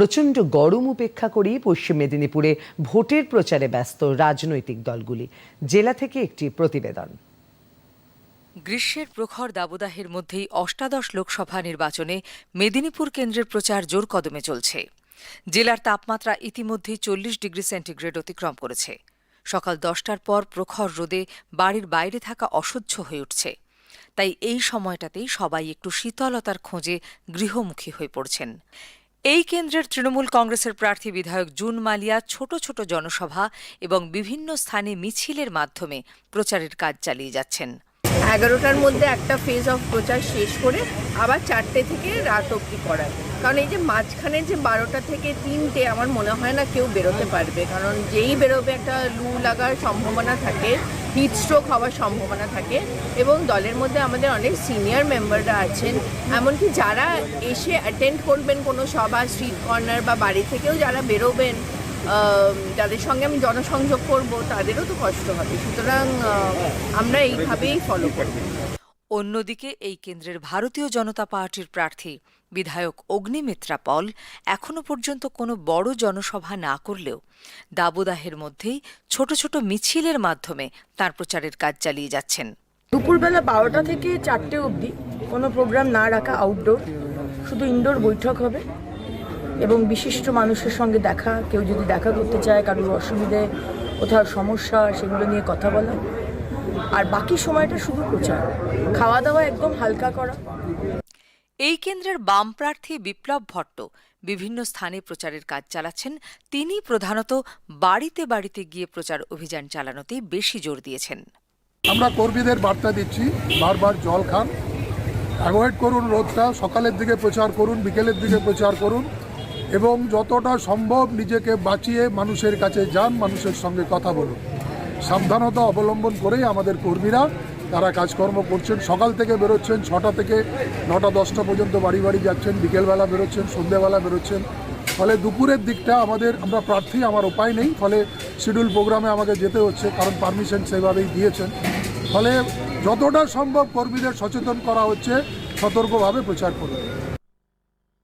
প্রচণ্ড গরম উপেক্ষা করেই পশ্চিম মেদিনীপুরে ভোটের প্রচারে ব্যস্ত রাজনৈতিক দলগুলি। জেলা থেকে একটি প্রতিবেদন। গ্রীষ্মের প্রখর দাবদাহের মধ্যেই অষ্টাদশ লোকসভা নির্বাচনে মেদিনীপুর কেন্দ্রের প্রচার জোর কদমে চলছে। জেলার তাপমাত্রা ইতিমধ্যেই চল্লিশ ডিগ্রি সেন্টিগ্রেড অতিক্রম করেছে। সকাল দশটার পর প্রখর রোদে বাড়ির বাইরে থাকা অসহ্য হয়ে উঠছে। তাই এই সময়টাতেই সবাই একটু শীতলতার খোঁজে গৃহমুখী হয়ে পড়ছেন। এই কেন্দ্রের তৃণমূল কংগ্রেসের প্রার্থী বিধায়ক জুন মালিয়া ছোট ছোট জনসভা এবং বিভিন্ন স্থানে মিছিলের মাধ্যমে প্রচারের কাজ চালিয়ে যাচ্ছেন। এগারোটার মধ্যে একটা ফেজ অফ প্রচার শেষ করে আবার চারটে থেকে রাত অবধি করায়। কারণ এই যে মাঝখানে যে বারোটা থেকে তিনটে আমার মনে হয় না কেউ বেরোতে পারবে। কারণ যেই বেরোবে একটা লু লাগার সম্ভাবনা থাকে হিট স্ট্রোক হওয়ার সম্ভাবনা থাকে এবং দলের মধ্যে আমাদের অনেক সিনিয়র মেম্বাররা আছেন। এমনকি যারা এসে অ্যাটেন্ড করবেন কোনো সভা স্ট্রিট কর্নার বা বাড়ি থেকেও যারা বেরোবেন যাদের সঙ্গে আমি জনসংযোগ করব তাদেরও তো কষ্ট হবে। সুতরাং আমরা এইভাবেই ফলো করব। অন্যদিকে এই কেন্দ্রের ভারতীয় জনতা পার্টির প্রার্থী বিধায়ক অগ্নিমিত্রা পল এখনও পর্যন্ত কোনো বড় জনসভা না করলেও দাবদাহের মধ্যেই ছোট ছোট মিছিলের মাধ্যমে তার প্রচারের কাজ চালিয়ে যাচ্ছেন। দুপুরবেলা বারোটা থেকে চারটে অবধি কোনো প্রোগ্রাম না রাখা আউটডোর শুধু ইনডোর বৈঠক হবে। এবং বিশিষ্ট মানুষের সঙ্গে দেখা কেউ যদি দেখা করতে চায় কারোর অসুবিধে কোথাও সমস্যা সেগুলো নিয়ে কথা বলা। আর বাকি সময়টা শুধু প্রচার। খাওয়া দাওয়া একদম হালকা করা। এই কেন্দ্রের বাম প্রার্থী বিপ্লব ভট্ট বিভিন্ন স্থানে প্রচারের কাজ চালাচ্ছেন। তিনি প্রধানত বাড়িতে বাড়িতে গিয়ে প্রচার অভিযান চালানোতে বেশি জোর দিয়েছেন। আমরা কর্মীদের বার্তা দিচ্ছি বারবার জল খান। অ্যাভয়েড করুন রোদটা সকালের দিকে প্রচার করুন বিকেলের দিকে প্রচার করুন। এবং যতটা সম্ভব নিজেকে বাঁচিয়ে মানুষের কাছে যান, মানুষের সঙ্গে কথা বলুন। সাবধানতা অবলম্বন করেই আমাদের কর্মীরা, তারা কাজকর্ম করছেন। সকাল থেকে বেরোচ্ছেন, ছটা থেকে নটা, দশটা পর্যন্ত বাড়ি বাড়ি যাচ্ছেন, বিকেলবেলা বেরোচ্ছেন, সন্ধ্যেবেলা বেরোচ্ছেন। ফলে দুপুরের দিকটা আমাদের, আমরা প্রার্থী, আমার উপায় নেই। ফলে শিডিউল প্রোগ্রামে আমাকে যেতে হচ্ছে, কারণ পারমিশন সেভাবেই দিয়েছেন। ফলে যতটা সম্ভব কর্মীদের সচেতন করা হচ্ছে, সতর্কভাবে প্রচার করুন।